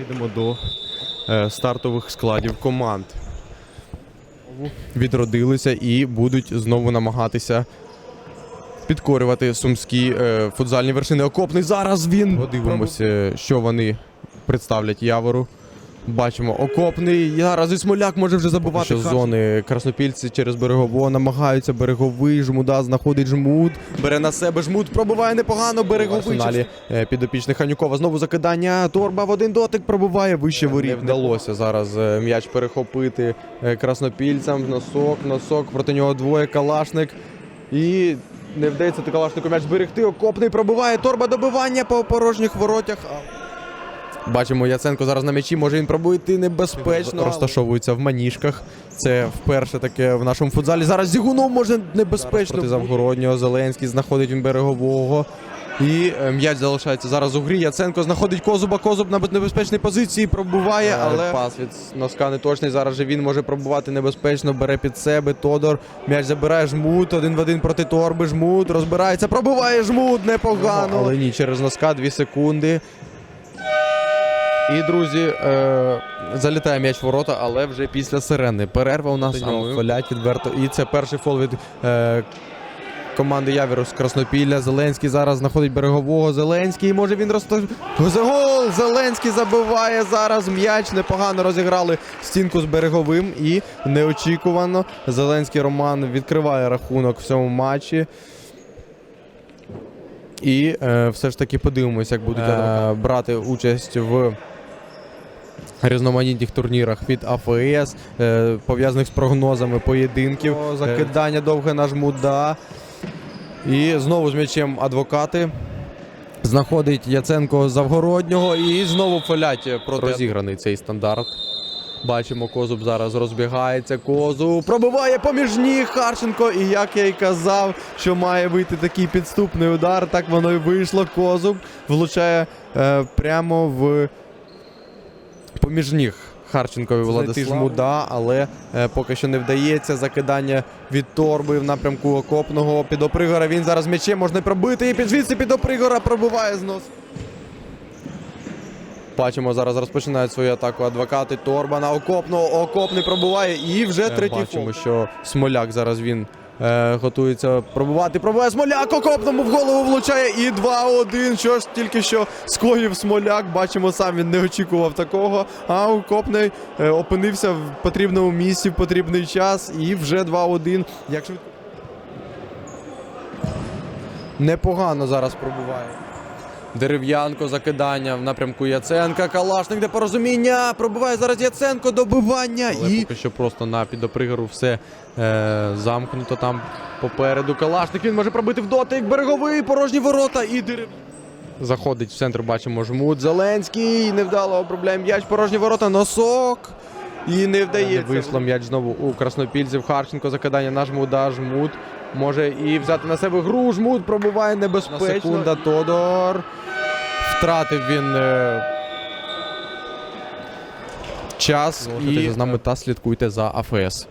Йдемо до е, стартових складів команд. Відродилися і будуть знову намагатися підкорювати сумські е, футзальні вершини. Окопний зараз він. Подивимося, що вони представлять Явору. Бачимо, окопний. Зараз і смоляк може вже забувати. Що зони краснопільці через берегово намагаються. Береговий жмуда знаходить жмуд. Бере на себе жмуд, пробиває непогано. Береговий. Арсеналі е, підопічний Ханюкова. Знову закидання. Торба в один дотик пробиває вище воріт. Не вдалося зараз е, м'яч перехопити е, краснопільцям. Носок, носок. Проти нього двоє калашник. І не вдається калашнику м'яч зберегти. Окопний пробиває. Торба добивання по порожніх воротях. Бачимо, Яценко зараз на м'ячі, може він пробити небезпечно. Розташовується в маніжках. Це вперше таке в нашому футзалі. Зараз Зігунов може небезпечно. Проти Завгороднього. Зеленський знаходить він берегового. І е, м'яч залишається зараз у грі. Яценко знаходить Козуба. Козуб на небезпечній позиції пробуває, але пас від носка не точний. Зараз же він може пробувати небезпечно. Бере під себе. Тодор. М'яч забирає жмут. Один в один проти торби. Жмут розбирається. Пробиває жмут. Непогано. Але ні, через носка дві секунди. І, друзі, е, залітає м'яч в ворота, але вже після сирени. Перерва у нас фолять відверто. І це перший фол від е, команди Явірус з Краснопілля. Зеленський зараз знаходить берегового. Зеленський. Може він розташ... За гол! Зеленський забиває зараз м'яч. Непогано розіграли стінку з береговим. І неочікувано Зеленський Роман відкриває рахунок в цьому матчі. І е, все ж таки подивимося, як будуть е, брати участь в різноманітних турнірах від АФС, е, пов'язаних з прогнозами поєдинків. Закидання довге на жмуда. І знову з м'ячем адвокати. Знаходить Яценко Завгороднього і знову фолять проти розіграний цей стандарт. Бачимо, Козуб зараз розбігається. Козуб пробиває поміж ніг Харченко. І як я й казав, що має вийти такий підступний удар, так воно і вийшло. Козуб влучає е, прямо в поміж ніг. Харченкові Владислав. жмуда, але е, поки що не вдається. Закидання від торби в напрямку окопного. Під Опригора він зараз м'ячем можна пробити. І під звідси під Опригора пробиває знос. Бачимо, зараз розпочинають свою атаку адвокати. Торба на окопного. Окопний пробуває. І вже третій Бачимо, фол. що Смоляк зараз він е, готується пробувати. Пробує Смоляк окопному в голову влучає. І 2-1. Що ж тільки що скоїв Смоляк. Бачимо, сам він не очікував такого. А окопний е, опинився в потрібному місці в потрібний час. І вже 2-1. Як. Непогано зараз пробуває. Дерев'янко закидання в напрямку Яценка. Калашник, де порозуміння. Пробиває зараз Яценко, добивання. і поки що просто на підопригору все е, замкнуто там попереду. Калашник він може пробити в дотик. Береговий, порожні ворота і дерев. Заходить в центр, бачимо жмут. Зеленський. Невдало обробляє м'яч. Порожні ворота. Носок. І не вдається. Вийшло м'яч знову у краснопільців. Харченко закидання на жмуда. Жмут. Може і взяти на себе гру. Жмут пробуває небезпечно. Секунда Тодор. Втратив він е, час. І з нами та слідкуйте за АФС.